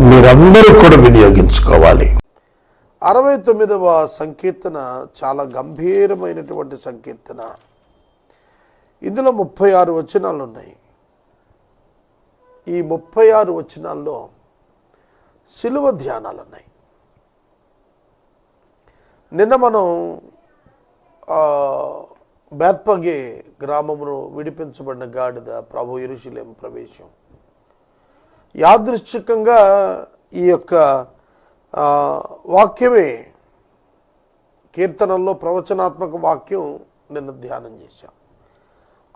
మీరందరూ కూడా వినియోగించుకోవాలి. అరవై తొమ్మిదవ సంకీర్తన చాలా గంభీరమైనటువంటి సంకీర్తన. ఇందులో ముప్పై ఆరు వచనాలు ఉన్నాయి ఈ ముప్పై ఆరు వచనాల్లో సిలువ ధ్యానాలు ఉన్నాయి నిన్న మనం బేత్పగే గ్రామమును విడిపించబడిన గాడిద ప్రభు ఇరుషులేం ప్రవేశం. యాదృశ్చికంగా ఈ యొక్క వాక్యమే కీర్తనల్లో ప్రవచనాత్మక వాక్యం నిన్న ధ్యానం చేశాం.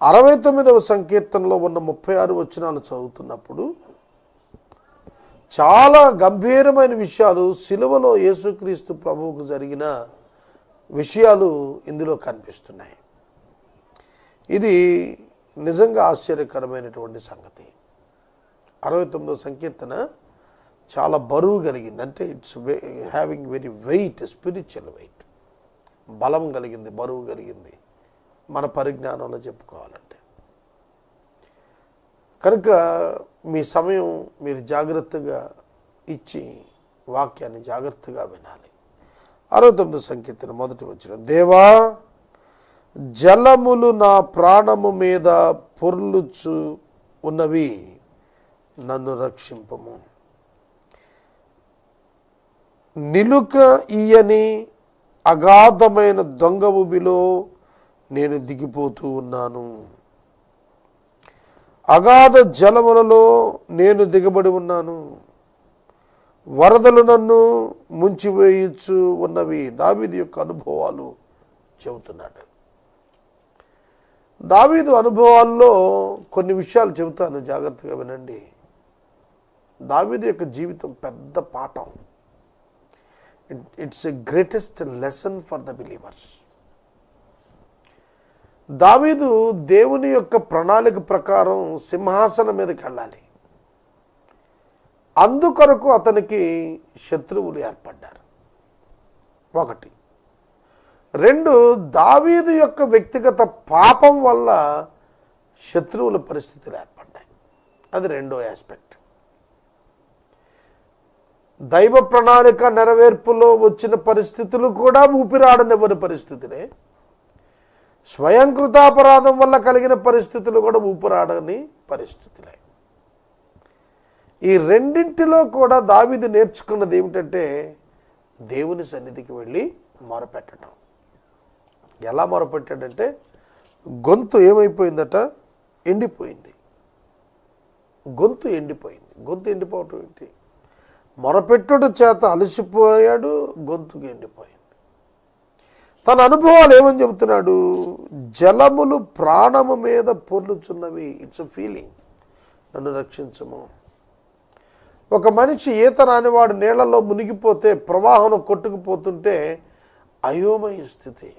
అరవై తొమ్మిదవ సంకీర్తనలో ఉన్న ముప్పై ఆరు వచనాలు చదువుతున్నప్పుడు చాలా గంభీరమైన విషయాలు సిలువలో యేసుక్రీస్తు ప్రభువుకు జరిగిన విషయాలు ఇందులో కనిపిస్తున్నాయి. ఇది నిజంగా ఆశ్చర్యకరమైనటువంటి సంగతి. అరవై తొమ్మిదో సంకీర్తన చాలా బరువు కలిగింది. అంటే it's having very weight spiritual weight బలం కలిగింది బరువు కలిగింది. మన పరిజ్ఞానంలో చెప్పుకోవాలంటే. కనుక మీ సమయం మీరు జాగ్రత్తగా ఇచ్చి వాక్యాన్ని జాగ్రత్తగా వినాలి. అరవై తొమ్మిది సంకీర్తన మొదటి వచ్చిన దేవా జలములు నా ప్రాణము మీద పొర్లుచు ఉన్నవి. నన్ను రక్షింపము. నిలుక ఇయని అగాధమైన దొంగ ఊబిలో నేను దిగిపోతూ ఉన్నాను. అగాధ జలములలో నేను దిగబడి ఉన్నాను. వరదలు నన్ను ముంచివేయచ్చు ఉన్నవి దావీది యొక్క అనుభవాలు చెబుతున్నాడు. దావీదు అనుభవాల్లో కొన్ని విషయాలు చెబుతాను. జాగ్రత్తగా వినండి. దావీదు యొక్క జీవితం పెద్ద పాఠం. It's a greatest lesson for the believers దావీదు దేవుని యొక్క ప్రణాళిక ప్రకారం సింహాసనం మీదకి వెళ్ళాలి. అందుకొరకు అతనికి శత్రువులు ఏర్పడ్డారు. ఒకటి. రెండు దావీదు యొక్క వ్యక్తిగత పాపం వల్ల శత్రువుల పరిస్థితులు ఏర్పడ్డాయి. అది రెండో ఆస్పెక్ట్ దైవ ప్రణాళిక నెరవేర్పులో వచ్చిన పరిస్థితులు కూడా ఊపిరాడనివ్వని పరిస్థితులే స్వయంకృతాపరాధం వల్ల కలిగిన పరిస్థితులు కూడా ఊపిరాడని పరిస్థితులే. ఈ రెండింటిలో కూడా దావిది నేర్చుకున్నది ఏమిటంటే దేవుని సన్నిధికి వెళ్ళి మొరపెట్టడం. ఎలా మొరపెట్టాడంటే గొంతు ఏమైపోయిందట? ఎండిపోయింది. గొంతు ఎండిపోయింది. గొంతు ఎండిపోవటం ఏంటి? మొరపెట్టుట చేత అలసిపోయాడు గొంతుకు ఎండిపోయింది తన అనుభవాలు ఏమని చెబుతున్నాడు? జలములు ప్రాణము మీద పొర్లుచున్నవి. ఇట్స్ ఫీలింగ్ నన్ను రక్షించము. ఒక మనిషి ఈత రానివాడు నీళ్ళలో మునిగిపోతే ప్రవాహం కొట్టుకుపోతుంటే అయోమయ స్థితి.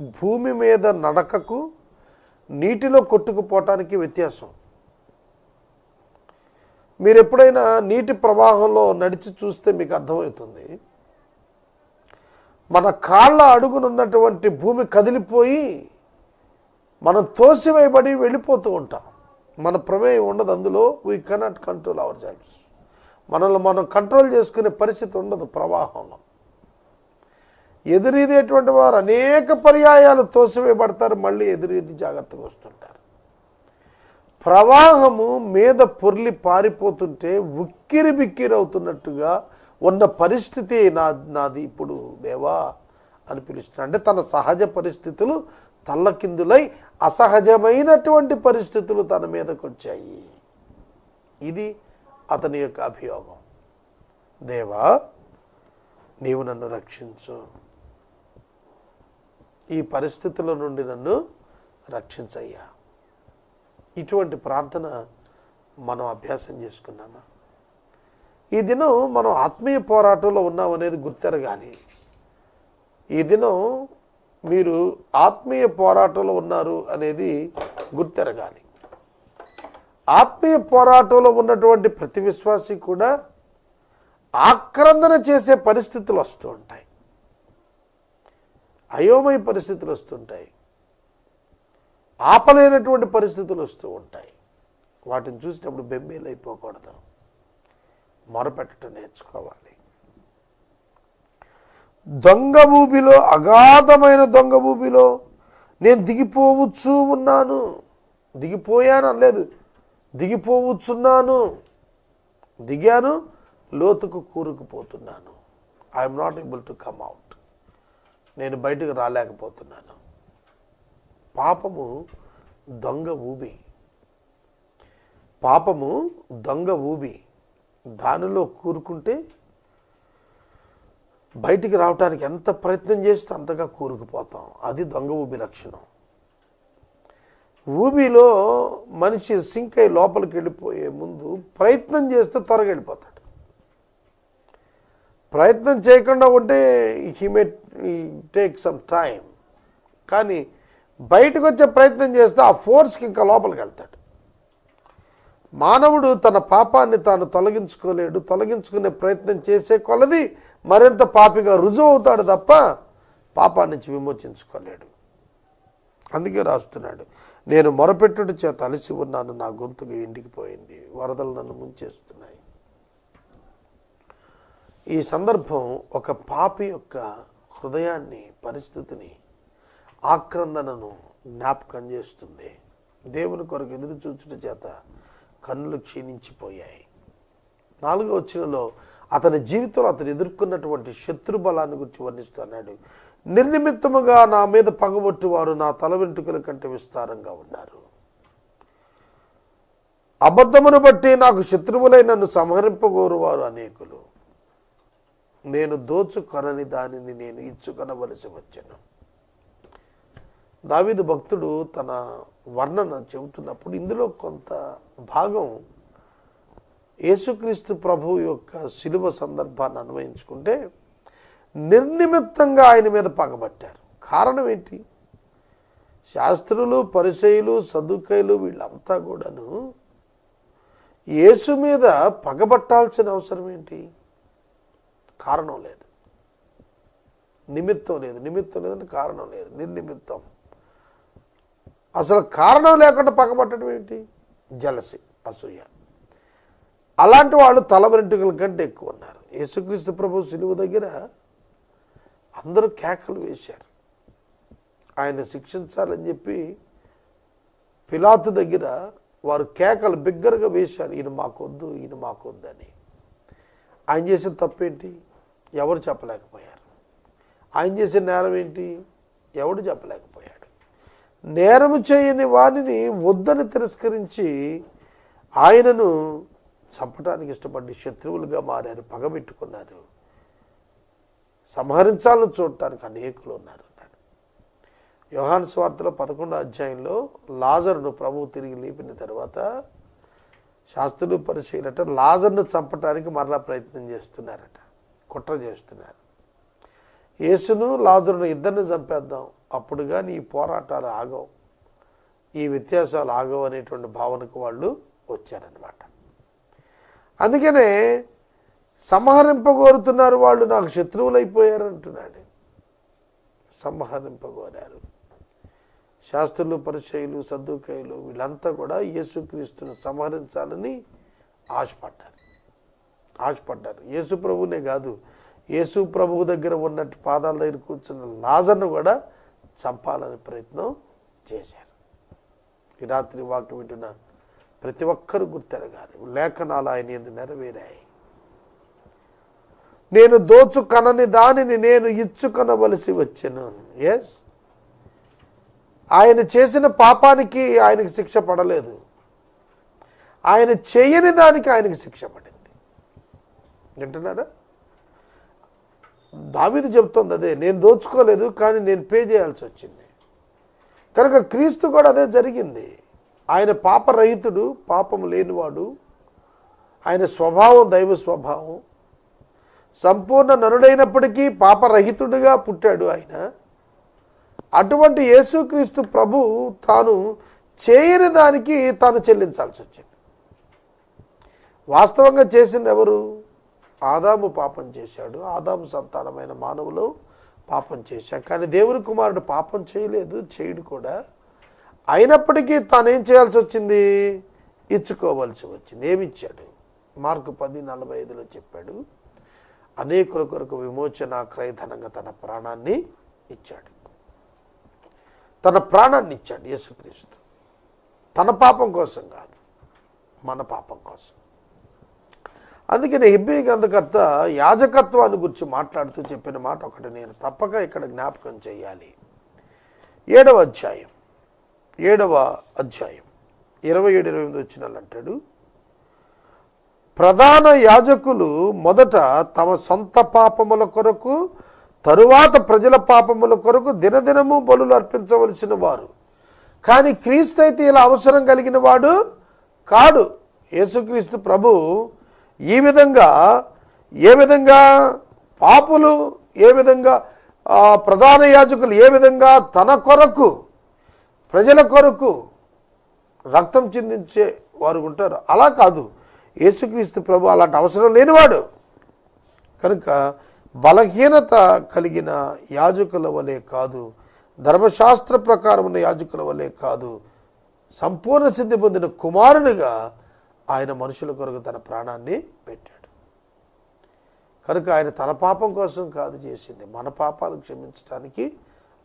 భూమి మీద నడకకు నీటిలో కొట్టుకుపోవటానికి వ్యత్యాసం. మీరు ఎప్పుడైనా నీటి ప్రవాహంలో నడిచి చూస్తే మీకు అర్థమవుతుంది. మన కాళ్ళ అడుగునున్నటువంటి భూమి కదిలిపోయి మనం తోసివేయబడి వెళ్ళిపోతూ ఉంటాం. మన ప్రమేయం ఉండదు అందులో. We cannot control our selfs మనల్ని మనం కంట్రోల్ చేసుకునే పరిస్థితి ఉండదు ప్రవాహంలో. ఎదురీదేటువంటి వారు అనేక పర్యాయాలు తోసివేయబడతారు మళ్ళీ ఎదురీది జాగ్రత్తగా వస్తుంటారు. ప్రవాహము మీద పొర్లి పారిపోతుంటే ఉక్కిరి బిక్కిరి అవుతున్నట్టుగా ఉన్న పరిస్థితి నా నాది ఇప్పుడు దేవా అని పిలుస్తున్నాడు. అంటే తన సహజ పరిస్థితులు తల్లకిందులై అసహజమైనటువంటి పరిస్థితులు తన మీదకు వచ్చాయి. ఇది అతని యొక్క అభియోగం. దేవా నీవు నన్ను రక్షించు. ఈ పరిస్థితుల నుండి నన్ను రక్షించయ్యా. ఇటువంటి ప్రార్థన మనం అభ్యాసం చేసుకున్నామా? ఈ దినం మనం ఆత్మీయ పోరాటంలో ఉన్నాం అనేది గుర్తెరగాలి. ఈ దినం మీరు ఆత్మీయ పోరాటంలో ఉన్నారు అనేది గుర్తెరగాలి. ఆత్మీయ పోరాటంలో ఉన్నటువంటి ప్రతి విశ్వాసి కూడా ఆక్రందన చేసే పరిస్థితులు వస్తూ ఉంటాయి. అయోమయ పరిస్థితులు వస్తుంటాయి ఆపలేనటువంటి పరిస్థితులు వస్తూ ఉంటాయి. వాటిని చూసినప్పుడు బెంబేలు అయిపోకూడదు మొరపెట్టడం నేర్చుకోవాలి. దొంగ భూమిలో అగాధమైన దొంగ భూమిలో నేను దిగిపోవచ్చు ఉన్నాను. దిగిపోయాను అనలేదు. దిగిపోవచ్చున్నాను. దిగాను లోతుకు కూరుకుపోతున్నాను. I'm not able to come out నేను బయటకు రాలేకపోతున్నాను. పాపము దొంగ ఊబి. పాపము దొంగ ఊబి. దానిలో కూరుకుంటే బయటికి రావటానికి ఎంత ప్రయత్నం చేస్తే అంతగా కూరుకుపోతాం. అది దొంగ ఊబి లక్షణం. ఊబిలో మనిషి సింక్ అయి లోపలికి వెళ్ళిపోయే ముందు ప్రయత్నం చేస్తే త్వరగా వెళ్ళిపోతాడు. ప్రయత్నం చేయకుండా ఉంటే he may take some time కానీ బయటకు వచ్చే ప్రయత్నం చేస్తే ఆ ఫోర్స్కి ఇంకా లోపలికి వెళ్తాడు. మానవుడు తన పాపాన్ని తాను తొలగించుకోలేడు తొలగించుకునే ప్రయత్నం చేసే కొలది మరింత పాపిగా రుజువు అవుతాడు తప్ప పాపాన్ని నుంచి విమోచించుకోలేడు. అందుకే రాస్తున్నాడు నేను మొరపెట్టుడు చేత అలసి ఉన్నాను నా గొంతుగా ఇంటికి పోయింది వరదలు నన్ను ముంచేస్తున్నాయి. ఈ సందర్భం ఒక పాపి యొక్క హృదయాన్ని పరిస్థితిని ఆక్రందనను జ్ఞాపకం చేస్తుంది. దేవుని కొరకు ఎదురు చూచుట చేత కన్నులు క్షీణించిపోయాయి. నాలుగో వచ్చినలో అతని జీవితంలో అతను ఎదుర్కొన్నటువంటి శత్రు బలాన్ని గురించి వర్ణిస్తున్నాడు. నిర్నిమిత్తముగా నా మీద పగబొట్టు వారు నా తల వెంట్రుకల కంటే విస్తారంగా ఉన్నారు. అబద్ధమును బట్టి నాకు శత్రువులై నన్ను సంహరింపగోరు వారు అనేకులు. నేను దోచుకొనని దానిని నేను ఇచ్చుకొనవలసి వచ్చాను. దావీదు భక్తుడు తన వర్ణన చెబుతున్నప్పుడు ఇందులో కొంత భాగం యేసుక్రీస్తు ప్రభు యొక్క శిలువ సందర్భాన్ని అన్వయించుకుంటే నిర్నిమిత్తంగా ఆయన మీద పగబట్టారు. కారణం ఏంటి? శాస్త్రులు పరిచయులు సదుకైలు వీళ్ళంతా కూడాను యేసు మీద పగబట్టాల్సిన అవసరం ఏంటి? కారణం లేదు. నిమిత్తం లేదు. నిమిత్తం లేదంటే కారణం లేదు. నిర్నిమిత్తం. అసలు కారణం లేకుండా పగబట్టడం ఏంటి? జలసి అసూయ. అలాంటి వాళ్ళు తల వెంట్రుకల కంటే ఎక్కువ ఉన్నారు. యేసుక్రీస్తు ప్రభు సిలువు దగ్గర అందరూ కేకలు వేశారు. ఆయన శిక్షించాలని చెప్పి పిలాతు దగ్గర వారు కేకలు బిగ్గరగా వేశారు. ఈయన మాకొద్దు ఈయన మాకొద్దని ఆయన చేసిన తప్పేంటి? ఎవరు చెప్పలేకపోయారు. ఆయన చేసిన నేరం ఏంటి? ఎవడు చెప్పలేకపోయారు. నేరము చేయని వానిని వద్దని తిరస్కరించి ఆయనను చంపటానికి ఇష్టపడి శత్రువులుగా మారారు పగబెట్టుకున్నారు. సంహరించాలని చూడటానికి అనేకులు ఉన్నారు అన్నాడు. యోహాను స్వార్థలో పదకొండో అధ్యాయంలో లాజరును ప్రభువు తిరిగి లేపిన తర్వాత శాస్త్రులు పరిశీలట లాజర్ను చంపటానికి మరలా ప్రయత్నం చేస్తున్నారట కుట్ర చేస్తున్నారు. యేసును లాజరును ఇద్దరిని చంపేద్దాం అప్పుడు కానీ ఈ పోరాటాలు ఆగవు. ఈ వ్యత్యాసాలు ఆగవు అనేటువంటి భావనకు వాళ్ళు వచ్చారనమాట అందుకనే సంహరింపగోరుతున్నారు వాళ్ళు నాకు శత్రువులు అయిపోయారు అంటున్నాడు సంహరింపగోరారు. శాస్త్రులు పరిచయులు సద్దుకాయలు వీళ్ళంతా కూడా యేసుక్రీస్తును సంహరించాలని ఆశపడ్డారు. ఆశపడ్డారు. యేసు ప్రభునే కాదు యేసు ప్రభువు దగ్గర ఉన్నట్టు పాదాల దగ్గర కూర్చున్న లాజర్ను కూడా చంపాలని ప్రయత్నం చేశారు. ఈ రాత్రి వాక్యం వింటున్న ప్రతి ఒక్కరు గుర్తెరగాలి. లేఖనాలు ఆయన ఎందు నెరవేరాయి. నేను దోచుకనని దానిని నేను ఇచ్చుకొనవలసి వచ్చాను. ఎస్ ఆయన చేసిన పాపానికి ఆయనకి శిక్ష పడలేదు. ఆయన చేయని దానికి ఆయనకి శిక్ష పడింది. వింటున్నారా? దావిది చెప్తోంది అదే నేను దోచుకోలేదు కానీ నేను పే చేయాల్సి వచ్చింది. కనుక క్రీస్తు కూడా అదే జరిగింది. ఆయన పాపరహితుడు పాపం లేనివాడు ఆయన స్వభావం దైవ స్వభావం. సంపూర్ణ నరుడైనప్పటికీ పాపరహితుడిగా పుట్టాడు ఆయన. అటువంటి యేసుక్రీస్తు ప్రభు తాను చేయని దానికి తాను చెల్లించాల్సి వచ్చింది. వాస్తవంగా చేసింది ఎవరు? ఆదాము పాపం చేశాడు. ఆదాము సంతానమైన మానవులు పాపం చేశాడు కానీ దేవుని కుమారుడు పాపం చేయలేదు చేయడు కూడా. అయినప్పటికీ తాను ఏం చేయాల్సి వచ్చింది? ఇచ్చుకోవాల్సి వచ్చింది. ఏమిచ్చాడు? మార్కు పది నలభై ఐదులో చెప్పాడు. అనేకుల కొరకు విమోచన క్రయధనంగా తన ప్రాణాన్ని ఇచ్చాడు. తన ప్రాణాన్ని ఇచ్చాడు యేసుక్రీస్తు. తన పాపం కోసం కాదు మన పాపం కోసం. అందుకని హిబ్బీ గ్రంథకర్త యాజకత్వాన్ని గురించి మాట్లాడుతూ చెప్పిన మాట ఒకటి నేను తప్పక ఇక్కడ జ్ఞాపకం చేయాలి. ఏడవ అధ్యాయం. ఏడవ అధ్యాయం. ఇరవై ఏడు ఇరవై ఎనిమిది వచ్చినాలు అంటాడు. ప్రధాన యాజకులు మొదట తమ సొంత పాపముల కొరకు తరువాత ప్రజల పాపముల కొరకు దినదినము బలులు అర్పించవలసిన వారు. కానీ క్రీస్తు అయితే ఇలా అవసరం కలిగిన వాడు కాడు. యేసుక్రీస్తు ప్రభు ఈ విధంగా ఏ విధంగా పాపులు ఏ విధంగా ప్రధాన యాజకులు ఏ విధంగా తన కొరకు ప్రజల కొరకు రక్తం చిందించే వారు ఉంటారు. అలా కాదు. యేసుక్రీస్తు ప్రభు అలాంటి అవసరం లేనివాడు. కనుక బలహీనత కలిగిన యాజకుల వలె కాదు. ధర్మశాస్త్ర ప్రకారం ఉన్న యాజకుల వలె కాదు. సంపూర్ణ సిద్ధి పొందిన కుమారునిగా ఆయన మనుషుల కొరకు తన ప్రాణాన్ని పెట్టాడు. కనుక ఆయన తన పాపం కోసం కాదు చేసింది. మన పాపాలు క్షమించడానికి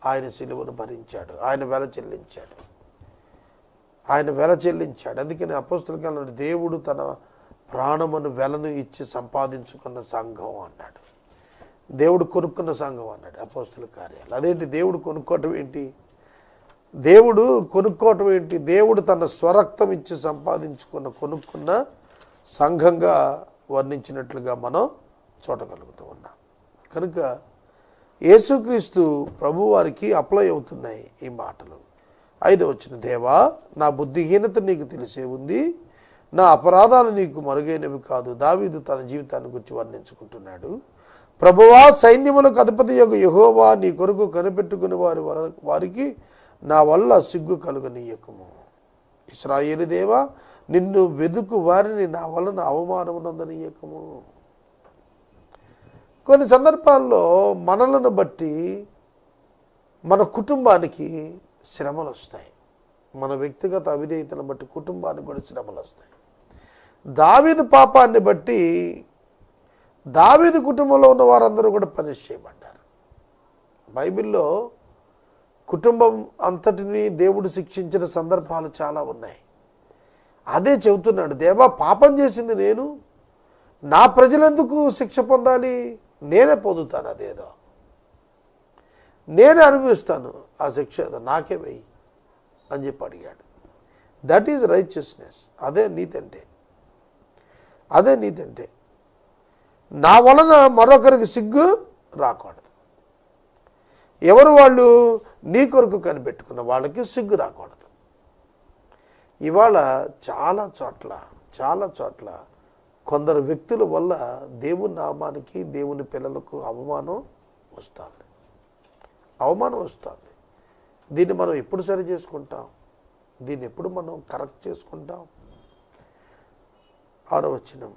ఆయన సిలువను భరించాడు. ఆయన వెల చెల్లించాడు. ఆయన వెల చెల్లించాడు. అందుకని అపోస్తుల దేవుడు తన ప్రాణమును వెలను ఇచ్చి సంపాదించుకున్న సంఘం అన్నాడు. దేవుడు కొనుక్కున్న సంఘం అన్నాడు అపోస్తుల కార్యాలు. అదేంటి? దేవుడు కొనుక్కోవటం ఏంటి? దేవుడు కొనుక్కోవటం ఏంటి? దేవుడు తన స్వరక్తం ఇచ్చి సంపాదించుకున్న కొనుక్కున్న సంఘంగా వర్ణించినట్లుగా మనం చూడగలుగుతూ ఉన్నాం. కనుక యేసుక్రీస్తు ప్రభువారికి అప్లై అవుతున్నాయి ఈ మాటలు. ఐదు వచ్చిన దేవా నా బుద్ధిహీనత నీకు తెలిసే ఉంది. నా అపరాధాలు నీకు మరుగైనవి కాదు. దావీదు తన జీవితాన్ని గురించి వర్ణించుకుంటున్నాడు. ప్రభువా సైన్యములకు అధిపతి యొక్క యహోవా నీ కొరకు కనిపెట్టుకుని వారి వారికి నా వల్ల సిగ్గు కలుగనీయకము. ఇస్రాయేలు దేవా నిన్ను వెదుకు వారిని నా వలన అవమానమునందనీయకము కొన్ని సందర్భాల్లో మనలను బట్టి మన కుటుంబానికి శ్రమలు వస్తాయి మన వ్యక్తిగత అవిధేయతను బట్టి కుటుంబానికి కూడా శ్రమలు వస్తాయి దావీదు పాపాన్ని బట్టి దావీదు కుటుంబంలో ఉన్న వారందరూ కూడా పనిష్ చేయబడ్డారు బైబిల్లో కుటుంబం అంతటిని దేవుడు శిక్షించిన సందర్భాలు చాలా ఉన్నాయి. అదే చెబుతున్నాడు దేవా పాపం చేసింది నేను నా ప్రజలెందుకు శిక్ష పొందాలి? నేనే పొందుతాను అదేదో. నేనే అనుభవిస్తాను ఆ శిక్ష ఏదో నాకే వెయ్యి అని చెప్పి అడిగాడు. దట్ ఈజ్ రైచియస్నెస్ అదే నీతి అంటే. అదే నీతి అంటే. నా వలన మరొకరికి సిగ్గు రాకూడదు. ఎవరు వాళ్ళు? నీ కొరకు కనిపెట్టుకున్న వాళ్ళకి సిగ్గు రాకూడదు. ఇవాళ చాలా చోట్ల చాలా చోట్ల కొందరు వ్యక్తుల వల్ల దేవుని నామానికి దేవుని పిల్లలకు అవమానం వస్తుంది. అవమానం వస్తుంది. దీన్ని మనం ఎప్పుడు సరి చేసుకుంటాం? దీన్ని ఎప్పుడు మనం కరెక్ట్ చేసుకుంటాం? ఆరో వచనం.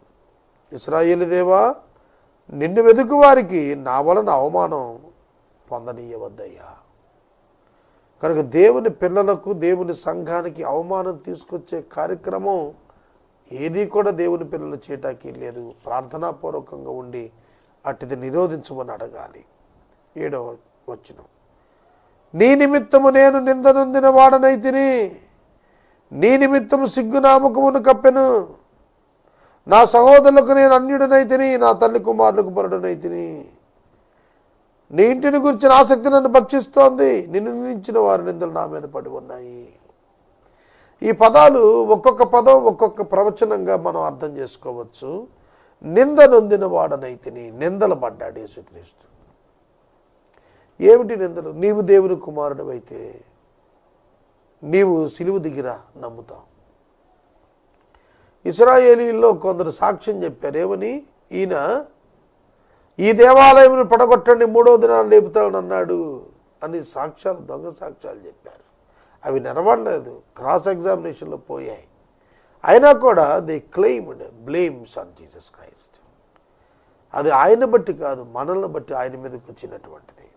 ఇస్రాయేలు దేవా నిన్ను వెతుకు వారికి నా వలన అవమానం పొందనీయవద్దయ్యా. కనుక దేవుని పిల్లలకు దేవుని సంఘానికి అవమానం తీసుకొచ్చే కార్యక్రమం ఏది కూడా దేవుని పిల్లలు చేయటానికి లేదు. ప్రార్థనాపూర్వకంగా ఉండి అటుది నిరోధించమని అడగాలి. ఏడవ వచ్చిన నీ నిమిత్తము నేను నిందనొందిన వాడనైతిని నీ నిమిత్తము సిగ్గునామకమును కప్పెను. నా సహోదరులకు నేను అన్యుడనైతిని నా తల్లి కుమారులకు పరుడనైతిని నీ ఇంటిని గురించిన ఆసక్తి నన్ను భక్షిస్తోంది. నిన్ను నిందించిన వారి నిందలు నా మీద పడి ఉన్నాయి. ఈ పదాలు ఒక్కొక్క పదం ఒక్కొక్క ప్రవచనంగా మనం అర్థం చేసుకోవచ్చు. నింద నొందిన వాడనైతిని నిందలు పడ్డాడు యేసుక్రీస్తు. ఏమిటి నిందలు? నీవు దేవుని కుమారుడు అయితే నీవు సిలువు దిగిరా నమ్ముతావు. ఇస్రాయేలీల్లో కొందరు సాక్ష్యం చెప్పారు. ఏమని? ఈయన ఈ దేవాలయం పడగొట్టండి మూడో దినాలు లేపుతాడని అన్నాడు అని సాక్ష్యాలు దొంగ సాక్ష్యాలు చెప్పారు. అవి నెరవేరలేదు క్రాస్ ఎగ్జామినేషన్లో పోయాయి. అయినా కూడా they claimed blames on Jesus Christ అది ఆయన బట్టి కాదు మనల్ని బట్టి ఆయన మీదకి వచ్చినటువంటిది.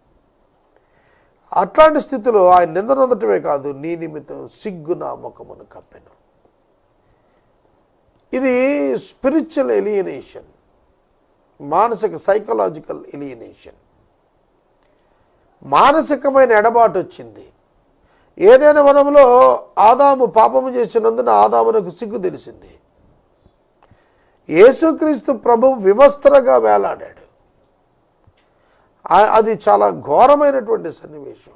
అట్లాంటి స్థితిలో ఆయన నిందనొందటమే కాదు నీ నిమిత్తం సిగ్గు నా ముఖమును కప్పెను. ఇది స్పిరిచువల్ ఎలియనేషన్ మానసిక సైకలాజికల్ ఎలియనేషన్ మానసికమైన ఎడబాటు వచ్చింది ఏదైనా వనంలో ఆదాము పాపము చేసినందున ఆదామునకు సిగ్గు తెలిసింది. యేసుక్రీస్తు ప్రభు వివస్త్రగా వేలాడాడు. అది చాలా ఘోరమైనటువంటి సన్నివేశం.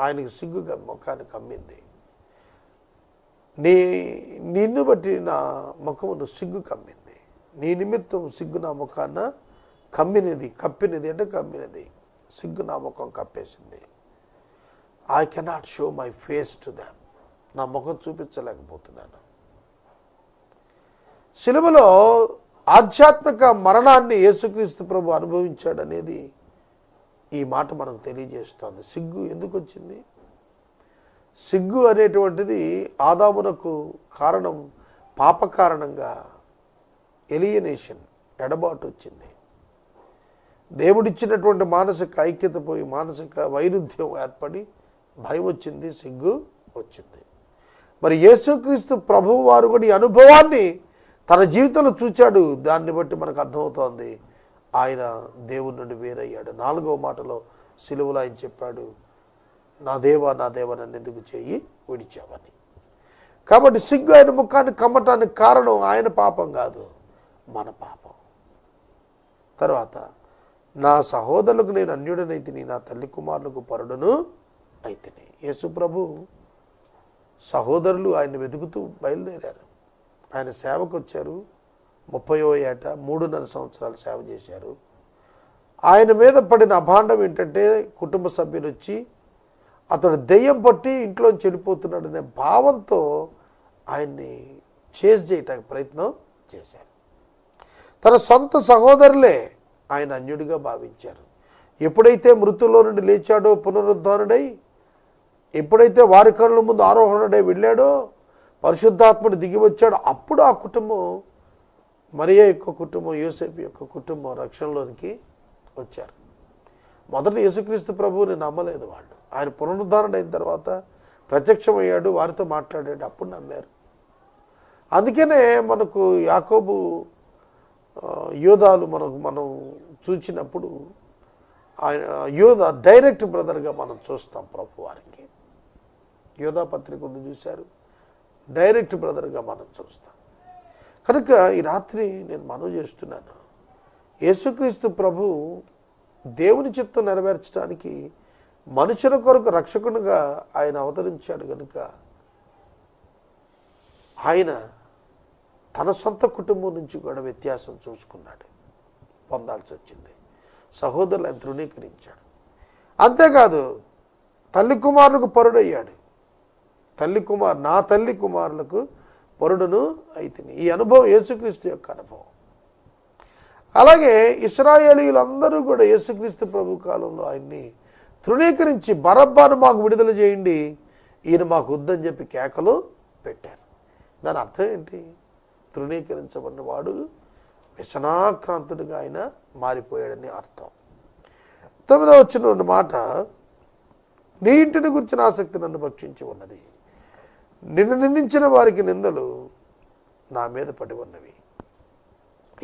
ఆయనకి సిగ్గుగా ముఖాన్ని కమ్మింది. నీ నిన్ను బట్టి నా ముఖమును సిగ్గు కమ్మింది. నీ నిమిత్తం సిగ్గు నా ముఖాన కమ్మినది కప్పినది అంటే కమ్మినది. సిగ్గు నా ముఖం కప్పేసింది. I cannot show my face to them నా ముఖం చూపించలేకపోతున్నాను. సిలువలో ఆధ్యాత్మిక మరణాన్ని యేసుక్రీస్తు ప్రభు అనుభవించాడనేది ఈ మాట మనకు తెలియజేస్తుంది. సిగ్గు ఎందుకు వచ్చింది? సిగ్గు అనేటువంటిది ఆదామునకు కారణం పాప కారణంగా ఎలియనేషన్ ఎడబాటు వచ్చింది. దేవుడిచ్చినటువంటి మానసిక ఐక్యత పోయి మానసిక వైరుధ్యం ఏర్పడి భయం వచ్చింది సిగ్గు వచ్చింది. మరి యేసుక్రీస్తు ప్రభువు వారు కూడా ఈ అనుభవాన్ని తన జీవితంలో చూచాడు. దాన్ని బట్టి మనకు అర్థమవుతోంది ఆయన దేవుడి నుండి వేరయ్యాడు. నాలుగో మాటలో సిలువులు ఆయన చెప్పాడు నా దేవ నా దేవ నన్ను ఎందుకు చేయి? విడిచావని. కాబట్టి సిగ్గు ఆయన ముఖాన్ని కమ్మటానికి కారణం ఆయన పాపం కాదు. మన పాపం. తర్వాత నా సహోదరులకు నేను అన్యుడనైతిని నా తల్లి కుమారులకు పరుడును అయితేనే. యేసుప్రభు సహోదరులు ఆయన వెతుకుతూ బయలుదేరారు. ఆయన సేవకు వచ్చారు ముప్పయో ఏట మూడున్నర సంవత్సరాలు సేవ చేశారు. ఆయన మీద పడిన అభాండం ఏంటంటే కుటుంబ సభ్యులు వచ్చి అతడు దెయ్యం పట్టి ఇంట్లో చెడిపోతున్నాడనే భావంతో ఆయన్ని చేజ్ చేయటానికి ప్రయత్నం చేశారు. తన సొంత సహోదరులే ఆయన అన్యుడిగా భావించారు. ఎప్పుడైతే మృతుల్లో నుండి లేచాడో పునరుద్ధానుడై ఎప్పుడైతే వారి కనుల ముందు ఆరోహణుడై వెళ్ళాడో పరిశుద్ధాత్ముడు దిగి వచ్చాడో. అప్పుడు ఆ కుటుంబం మరియా యొక్క కుటుంబం యూసేఫ్ యొక్క కుటుంబం రక్షణలోనికి వచ్చారు. మొదట యేసుక్రీస్తు ప్రభువుని నమ్మలేదు వాళ్ళు. ఆయన పునరుద్ధారణ అయిన తర్వాత ప్రత్యక్షమయ్యాడు వారితో మాట్లాడాడు అప్పుడు నమ్మారు. అందుకనే మనకు యాకోబు యోధాలు మనకు మనం చూచినప్పుడు ఆయన యోధ డైరెక్ట్ బ్రదర్గా మనం చూస్తాం ప్రభు వారికి. యోధా పత్రిక ఉంది చూశారు. డైరెక్ట్ బ్రదర్గా మనం చూస్తాం. కనుక ఈ రాత్రి నేను మనవి చేస్తున్నాను. యేసుక్రీస్తు ప్రభు దేవుని చిత్తం నెరవేర్చడానికి మనుషుల కొరకు రక్షకునిగా ఆయన అవతరించాడు కనుక ఆయన తన సొంత కుటుంబం నుంచి కూడా వ్యత్యాసం చూసుకున్నాడు. పొందాల్సి వచ్చింది. సహోదరులు ఆయన తృణీకరించాడు. అంతేకాదు తల్లి కుమారులకు పరుడయ్యాడు. తల్లి కుమార్ నా తల్లి కుమారులకు పరుడును అయితిని. ఈ అనుభవం యేసుక్రీస్తు యొక్క అనుభవం. అలాగే ఇస్రాయేలీలందరూ కూడా యేసుక్రీస్తు ప్రభు కాలంలో ఆయన్ని తృణీకరించి బరబ్బాను మాకు విడుదల చేయండి ఈయన మాకు వద్దని చెప్పి కేకలు పెట్టారు. దాని అర్థం ఏంటి? తృణీకరించబడిన వాడు వ్యసనాక్రాంతుడిగా ఆయన మారిపోయాడని అర్థం. తొమ్మిదవ వచ్చిన మాట నీ ఇంటిని గురించిన ఆసక్తి నన్ను భక్షించి ఉన్నది. నిన్ను నిందించిన వారికి నిందలు నా మీద పడి ఉన్నవి.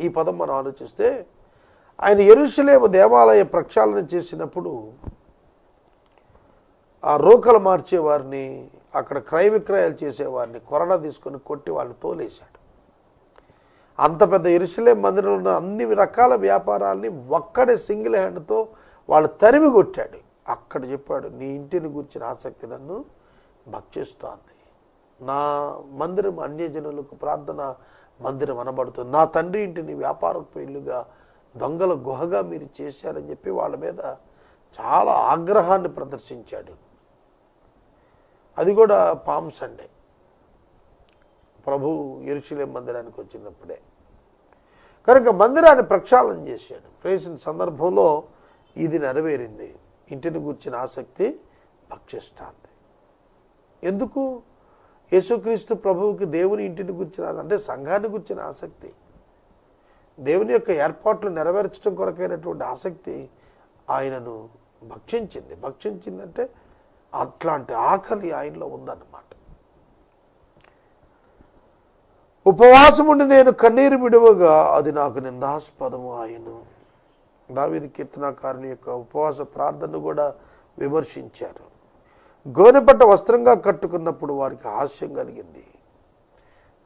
ఈ పదం మనం ఆలోచిస్తే ఆయన ఎరుసలేము దేవాలయ ప్రక్షాళన చేసినప్పుడు ఆ రోకలు మార్చేవారిని అక్కడ క్రయ విక్రయాలు చేసేవారిని కొరడా తీసుకొని కొట్టి వాళ్ళు తోలేశాడు. అంత పెద్ద ఎరుసలేం మందిరంలో ఉన్న అన్ని రకాల వ్యాపారాల్ని ఒక్కడే సింగిల్ హ్యాండ్తో వాళ్ళు తరిమి కొట్టాడు. అక్కడ చెప్పాడు నీ ఇంటిని గురించిన ఆసక్తి నన్ను భక్షిస్తోంది. నా మందిరం అన్యజనులకు ప్రార్థన మందిరం అనబడుతుంది. నా తండ్రి ఇంటిని వ్యాపారపు ఇల్లుగా దొంగల గుహగా మీరు చేశారని చెప్పి వాళ్ళ మీద చాలా ఆగ్రహాన్ని ప్రదర్శించాడు. అది కూడా పామ్ సండే. ప్రభు ఎరుచులే మందిరానికి వచ్చినప్పుడే. కనుక మందిరాన్ని ప్రక్షాళన చేశాడు. ప్రవేశించిన సందర్భంలో ఇది నెరవేరింది. ఇంటిని గుర్చిన ఆసక్తి భక్షిస్తాంది ఎందుకు? యేసుక్రీస్తు ప్రభువుకి దేవుని ఇంటిని గుర్చిన అంటే సంఘాన్ని గుర్చిన ఆసక్తి. దేవుని యొక్క ఏర్పాట్లు నెరవేర్చడం కొరకైనటువంటి ఆసక్తి ఆయనను భక్షించింది. భక్షించిందంటే అట్లాంటి ఆకలి ఆయనలో ఉందన్నమాట. ఉపవాసముండి నేను కన్నీరు విడువగా అది నాకు నిందాస్పదము ఆయను దావిది కీర్తనాకారుని యొక్క ఉపవాస ప్రార్థనను కూడా విమర్శించారు. గోనెపట్ట వస్త్రంగా కట్టుకున్నప్పుడు వారికి హాస్యం కలిగింది.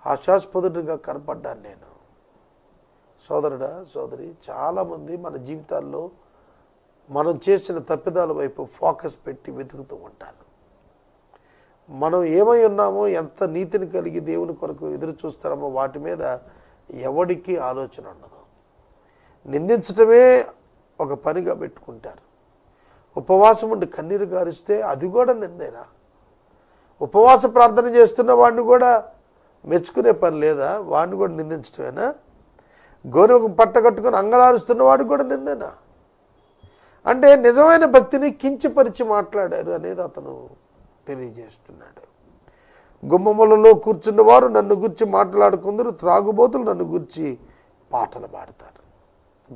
హాస్యాస్పదుడిగా కనపడ్డాను నేను. సోదరుడా సోదరి చాలామంది మన జీవితాల్లో మనం చేసిన తప్పిదాల వైపు ఫోకస్ పెట్టి వెతుకుతూ ఉంటారు. మనం ఏమై ఉన్నామో ఎంత నీతిని కలిగి దేవుని కొరకు ఎదురు చూస్తారమో వాటి మీద ఎవడికి ఆలోచన ఉండదు. నిందించటమే ఒక పనిగా పెట్టుకుంటారు. ఉపవాసం ఉండి కన్నీరు గారిస్తే అది కూడా నిందేనా? ఉపవాస ప్రార్థన చేస్తున్న వాడిని కూడా మెచ్చుకునే పని లేదా? వాడిని కూడా నిందించటమేనా? గోరు పట్ట కట్టుకొని అంగలారుస్తున్న వాడు కూడా నిందేనా? అంటే నిజమైన భక్తిని కించపరిచి మాట్లాడారు అనేది అతను తెలియజేస్తున్నాడు. గుమ్మములలో కూర్చున్న వారు నన్ను గుర్చి మాట్లాడుకుందరు త్రాగుబోతులు నన్ను గుర్చి పాటలు పాడతారు.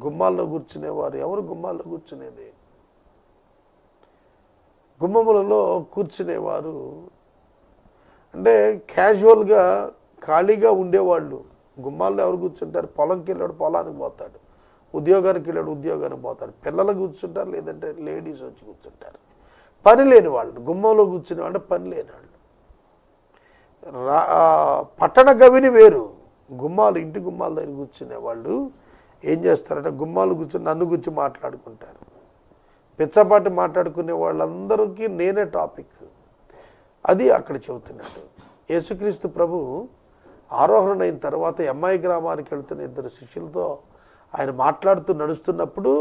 గుమ్మాల్లో కూర్చునేవారు ఎవరు? గుమ్మాల్లో కూర్చునేది? గుమ్మములలో కూర్చునేవారు అంటే క్యాజువల్గా ఖాళీగా ఉండేవాళ్ళు. గుమ్మాల్లో ఎవరు కూర్చుంటారు? పొలంకి వెళ్ళాడు పొలానికి పోతాడు. ఉద్యోగానికి వెళ్ళాడు ఉద్యోగానికి పోతాడు. పిల్లలు కూర్చుంటారు లేదంటే లేడీస్ వచ్చి కూర్చుంటారు. పని లేని వాళ్ళు గుమ్మంలో కూర్చునే వాళ్ళు పని లేని వాళ్ళు రా పట్టణ గవిని వేరు గుమ్మాలు ఇంటి గుమ్మాల దగ్గర కూర్చునే వాళ్ళు ఏం చేస్తారంటే గుమ్మాలు కూర్చొని నన్ను గురించి మాట్లాడుకుంటారు. పిచ్చపాటి మాట్లాడుకునే వాళ్ళందరికీ నేనే టాపిక్. అది అక్కడ చెబుతున్నాడు యేసుక్రీస్తు ప్రభు ఆరోహణ అయిన తర్వాత ఎంఐ గ్రామానికి వెళుతున్న ఇద్దరు శిష్యులతో ఆయన మాట్లాడుతూ నడుస్తున్నప్పుడు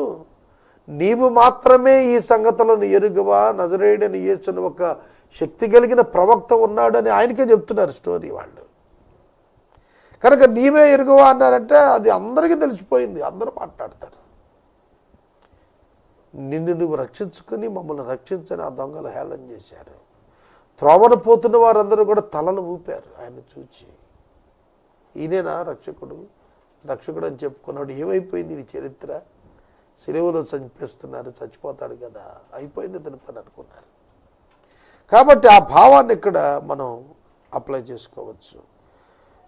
నీవు మాత్రమే ఈ సంగతులను ఎరుగవా? నజరేయుడని యేసుని ఒక శక్తి కలిగిన ప్రవక్త ఉన్నాడని ఆయనకే చెప్తున్నారు స్టోరీ వాళ్ళు. కనుక నీవే ఎరుగవా అన్నారంటే అది అందరికీ తెలిసిపోయింది. అందరూ మాట్లాడతారు. నిన్ను నువ్వు రక్షించుకుని మమ్మల్ని రక్షించని ఆ దొంగలు హేళన చేశారు. త్రోవన పోతున్న వారందరూ కూడా తలలు ఊపారు ఆయన చూచి. ఈయనేనా రక్షకుడు? రక్షకుడు అని చెప్పుకున్నాడు. ఏమైపోయింది నీ చరిత్ర? సెలవులో చంపేస్తున్నారు చచ్చిపోతాడు కదా. అయిపోయింది అతని పని అనుకున్నారు. కాబట్టి ఆ భావాన్ని ఇక్కడ మనం అప్లై చేసుకోవచ్చు.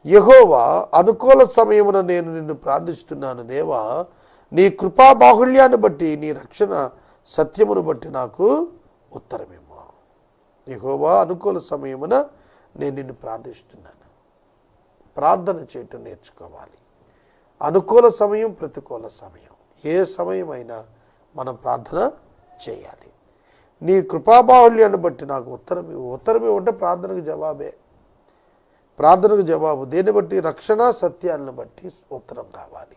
యహోవా అనుకూల సమయమున నేను నిన్ను ప్రార్థిస్తున్నాను. దేవా నీ కృపా బాహుళ్యాన్ని బట్టి నీ రక్షణ సత్యమును బట్టి నాకు ఉత్తరమేమో. యహోవా అనుకూల సమయమున నేను నిన్ను ప్రార్థిస్తున్నాను. ప్రార్థన చేయటం నేర్చుకోవాలి. అనుకూల సమయం ప్రతికూల సమయం. ఏ సమయమైనా మనం ప్రార్థన చేయాలి. నీ కృపాబాహుల్యాన్ని బట్టి నాకు ఉత్తరం ఇవ్వు. ఉత్తరం ఇవ్వంటే ప్రార్థనకు జవాబే. ప్రార్థనకు జవాబు. దేన్ని బట్టి? రక్షణ సత్యాలను బట్టి ఉత్తరం కావాలి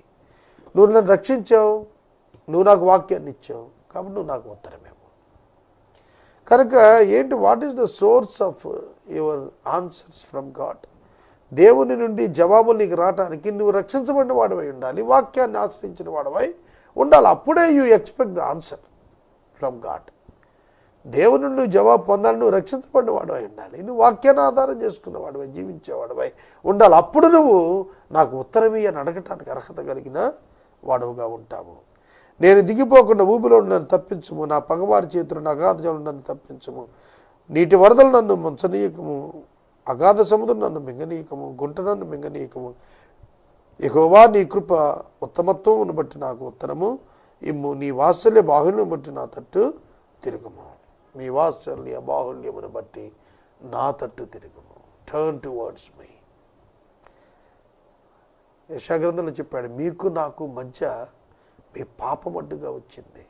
నువ్వు నన్ను రక్షించావు. నువ్వు నాకు వాక్యాన్ని ఇచ్చావు. కాబట్టి నువ్వు నాకు ఉత్తరమేమో కనుక ఏంటి? What is the source of your answers from God? దేవుని నుండి జవాబులు నీకు రావటానికి నువ్వు రక్షించబడిన వాడవై ఉండాలి. వాక్యాన్ని ఆశ్రయించిన వాడవై ఉండాలి. అప్పుడే you expect the answer from God దేవుని నువ్వు జవాబు పొందాలి. నువ్వు రక్షించబడిన వాడు ఉండాలి. నువ్వు వాక్యాన్ని ఆధారం చేసుకున్నవాడు జీవించేవాడు ఉండాలి. అప్పుడు నువ్వు నాకు ఉత్తరమీ అని అడగటానికి అర్హత కలిగిన వాడువుగా ఉంటావు. నేను దిగిపోకుండా ఊబిలో నన్ను తప్పించుము. నా పగవారి చేతులు నా అగాధ జలం నన్ను తప్పించము. నీటి వరదలు నన్ను ముంచనీయకము. అగాధ సముద్రం నన్ను మింగనీయకము. గుంట నన్ను మింగనీయకము. ఎగోవా నీ కృప ఉత్తమత్వమును బట్టి నాకు ఉత్తరము. ఇమ్ము నీ వాత్సల్య బాహుల్యం బట్టి నా తట్టు తిరుగుము. నీ వాత్సల్య బాహుల్యమును బట్టి నా తట్టు తిరుగుము. టర్న్ టు వర్డ్స్ మై యశాగ్రంథంలో చెప్పాడు మీకు నాకు మధ్య మీ పాపం అడ్డుగా వచ్చింది.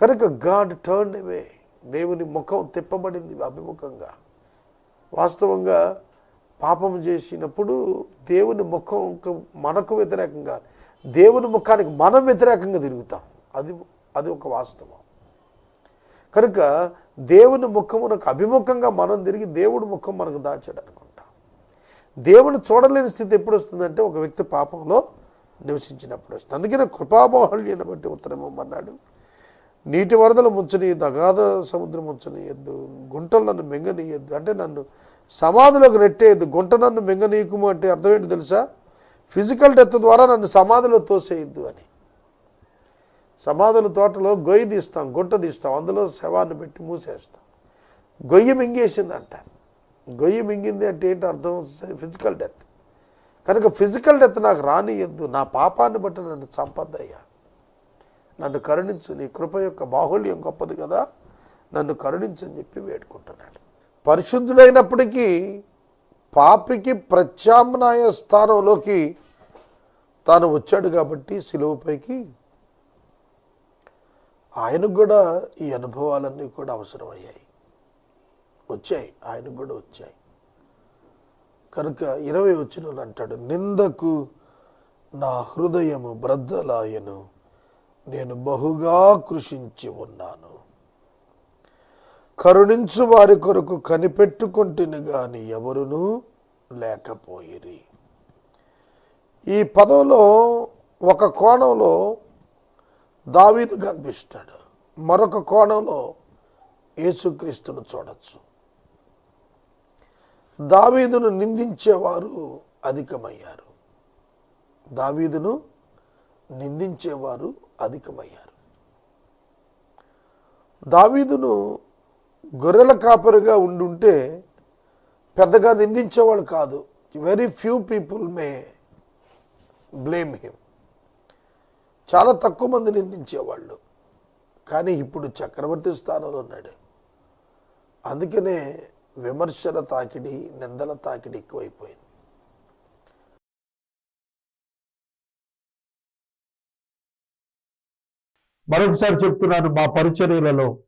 కనుక గాడ్ టర్న్ అవే దేవుని ముఖం తిప్పబడింది అభిముఖంగా. వాస్తవంగా పాపం చేసినప్పుడు దేవుని ముఖం ఒక- మనకు వ్యతిరేకంగా దేవుని ముఖానికి మనం వ్యతిరేకంగా తిరుగుతాం. అది అది ఒక వాస్తవం. కనుక దేవుని ముఖమునకు అభిముఖంగా మనం తిరిగి దేవుడి ముఖం మనకు దాచాడు అనుకుంటాం దేవుని చూడలేని స్థితి ఎప్పుడు వస్తుందంటే ఒక వ్యక్తి పాపంలో నివసించినప్పుడు వస్తుంది. అందుకనే కృపాబాహుళ్యాన్ని బట్టి ఉత్తరం అన్నాడు నీటి వరదలు ముంచనీయద్దు అగాధ సముద్రం ముంచనీయద్దు గుంటలు నన్ను మింగనీయద్దు అంటే నన్ను సమాధిలోకి నెట్టేయద్దు. గుంట నన్ను మింగనీయకము అంటే అర్థం ఏంటి తెలుసా? ఫిజికల్ డెత్ ద్వారా నన్ను సమాధిలో తోసేయద్దు అని. సమాధుల తోటలో గొయ్యి తీస్తాం గుంట తీస్తాం అందులో శవాన్ని పెట్టి మూసేస్తాం. గొయ్యి మింగేసింది అంటారు. గొయ్యి మింగింది అంటే ఏంటి అర్థం? ఫిజికల్ డెత్ కనుక ఫిజికల్ డెత్ నాకు రానియద్దు. నా పాపాన్ని బట్టి నన్ను చంపద్దయ్యా. నన్ను కరుణించు. నీ కృప యొక్క బాహుళ్యం గొప్పది కదా. నన్ను కరుణించని చెప్పి వేడుకుంటున్నాడు. పరిశుద్ధుడైనప్పటికీ పాపికి ప్రత్యామ్నాయ స్థానంలోకి తాను వచ్చాడు కాబట్టి సిలువపైకి ఆయనకు కూడా ఈ అనుభవాలన్నీ కూడా అవసరమయ్యాయి. వచ్చాయి ఆయనకు కూడా వచ్చాయి. కనుక ఇరవై వచ్చిన అంటాడు నిందకు నా హృదయము బ్రద్దలాయను నేను బహుగా కృషించి ఉన్నాను. కరుణించు వారి కొరకు కనిపెట్టుకుంటుని గాని ఎవరునూ లేకపోయిరి. ఈ పదంలో ఒక కోణంలో దావీదు కనిపిస్తాడు. మరొక కోణంలో యేసుక్రీస్తును చూడొచ్చు. దావీదును నిందించేవారు అధికమయ్యారు. దావీదును నిందించేవారు అధికమయ్యారు. దావీదును గొర్రెల కాపరిగా ఉండుంటే పెద్దగా నిందించేవాడు కాదు. Very few people may blame him చాలా తక్కువ మంది నిందించేవాళ్ళు. కానీ ఇప్పుడు చక్రవర్తి స్థానంలో ఉన్నాడు. అందుకనే విమర్శల తాకిడి నిందల తాకిడి ఎక్కువైపోయింది. మరొకసారి చెప్తున్నాను మా పరిచర్యలలో.